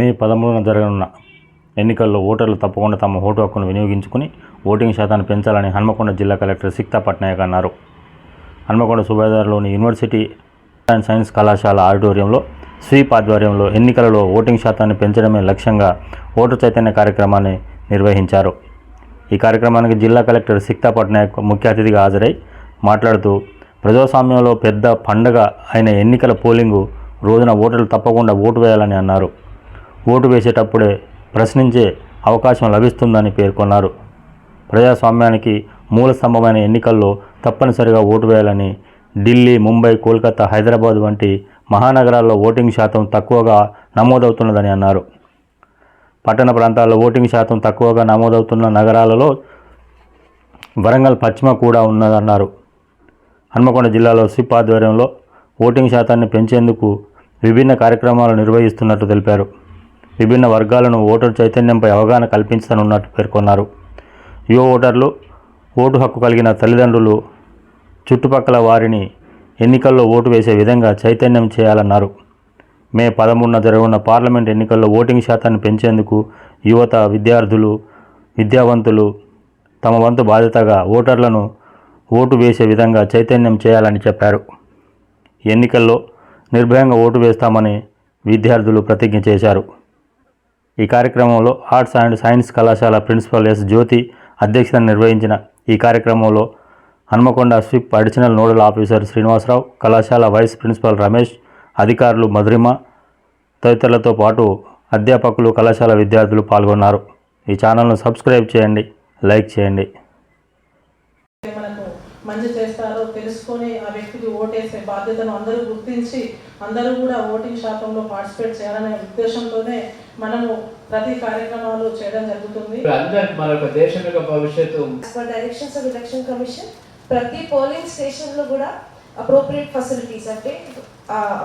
మే పదమూడున జరగనున్న ఎన్నికల్లో ఓటర్లు తప్పకుండా తమ ఓటు హక్కును వినియోగించుకుని ఓటింగ్ శాతాన్ని పెంచాలని హన్మకొండ జిల్లా కలెక్టర్ సిక్తా పట్నాయక్ అన్నారు. హన్మకొండ సుబేదార్లోని యూనివర్సిటీ అండ్ సైన్స్ కళాశాల ఆడిటోరియంలో స్వీప్ ఆధ్వర్యంలో ఎన్నికలలో ఓటింగ్ శాతాన్ని పెంచడమే లక్ష్యంగా ఓటు చైతన్య కార్యక్రమాన్ని నిర్వహించారు. ఈ కార్యక్రమానికి జిల్లా కలెక్టర్ సిక్తా పట్నాయక్ ముఖ్య అతిథిగా హాజరై మాట్లాడుతూ ప్రజాస్వామ్యంలో పెద్ద పండగ అయిన ఎన్నికల పోలింగు రోజున ఓటర్లు తప్పకుండా ఓటు వేయాలని అన్నారు. ఓటు వేసేటప్పుడే ప్రశ్నించే అవకాశం లభిస్తుందని పేర్కొన్నారు. ప్రజాస్వామ్యానికి మూల స్తంభమైన ఎన్నికల్లో తప్పనిసరిగా ఓటు వేయాలని ఢిల్లీ ముంబై కోల్కతా హైదరాబాద్ వంటి మహానగరాల్లో ఓటింగ్ శాతం తక్కువగా నమోదవుతున్నదని అన్నారు. పట్టణ ప్రాంతాల్లో ఓటింగ్ శాతం తక్కువగా నమోదవుతున్న నగరాలలో వరంగల్ పశ్చిమ కూడా ఉన్నదన్నారు. హన్మకొండ జిల్లాలో సిప్ ఆధ్వర్యంలో ఓటింగ్ శాతాన్ని పెంచేందుకు విభిన్న కార్యక్రమాలు నిర్వహిస్తున్నట్టు తెలిపారు. విభిన్న వర్గాలను ఓటర్ చైతన్యంపై అవగాహన కల్పించనున్నట్టు పేర్కొన్నారు. యువ ఓటర్లు ఓటు హక్కు కలిగిన తల్లిదండ్రులు చుట్టుపక్కల వారిని ఎన్నికల్లో ఓటు వేసే విధంగా చైతన్యం చేయాలన్నారు. మే పదమూడున జరగనున్న పార్లమెంట్ ఎన్నికల్లో ఓటింగ్ శాతాన్ని పెంచేందుకు యువత విద్యార్థులు విద్యావంతులు తమ వంతు బాధ్యతగా ఓటర్లను ఓటు వేసే విధంగా చైతన్యం చేయాలని చెప్పారు. ఎన్నికల్లో నిర్భయంగా ఓటు వేస్తామని విద్యార్థులు ప్రతిజ్ఞ చేశారు. ఈ కార్యక్రమంలో ఆర్ట్స్ అండ్ సైన్స్ కళాశాల ప్రిన్సిపల్ ఎస్ జ్యోతి అధ్యక్షతన నిర్వహించిన ఈ కార్యక్రమంలో Hanamkonda SVEEP additional nodal officer Srinivasarao కళాశాల వైస్ ప్రిన్సిపల్ రమేష్ అధికారులు మధురిమ తదితరులతో పాటు అధ్యాపకులు కళాశాల విద్యార్థులు పాల్గొన్నారు. ఈ ఛానల్ను సబ్స్క్రైబ్ చేయండి లైక్ చేయండి. చేస్తారో తెలుసుకొని ఆ వ్యక్తికి ఓటేసే బాధ్యతను అందరూ గుర్తించి అందరూ కూడా ఓటింగ్ శాతంలో పార్టిసిపేట్ చేయాలనే ఉద్దేశంతోనే మనము ప్రతి కార్యక్రమాలు చేయడం జరుగుతుంది. మన యొక్క దేశం యొక్క భవిష్యత్తు. Election commission ప్రతి పోలింగ్ స్టేషన్లో కూడా అప్రోప్రియేట్ ఫెసిలిటీస్ అంటే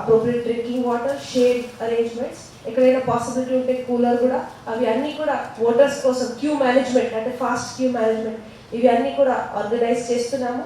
appropriate drinking water shade arrangements ఎక్కడైనా పాసిబిలిటీ ఉంటే కూలర్ కూడా అవి అన్ని కూడా ఓటర్స్ కోసం క్యూ మేనేజ్మెంట్ అంటే ఫాస్ట్ క్యూ మేనేజ్మెంట్ ఇవి అన్ని కూడా ఆర్గనైజ్ చేస్తున్నాము.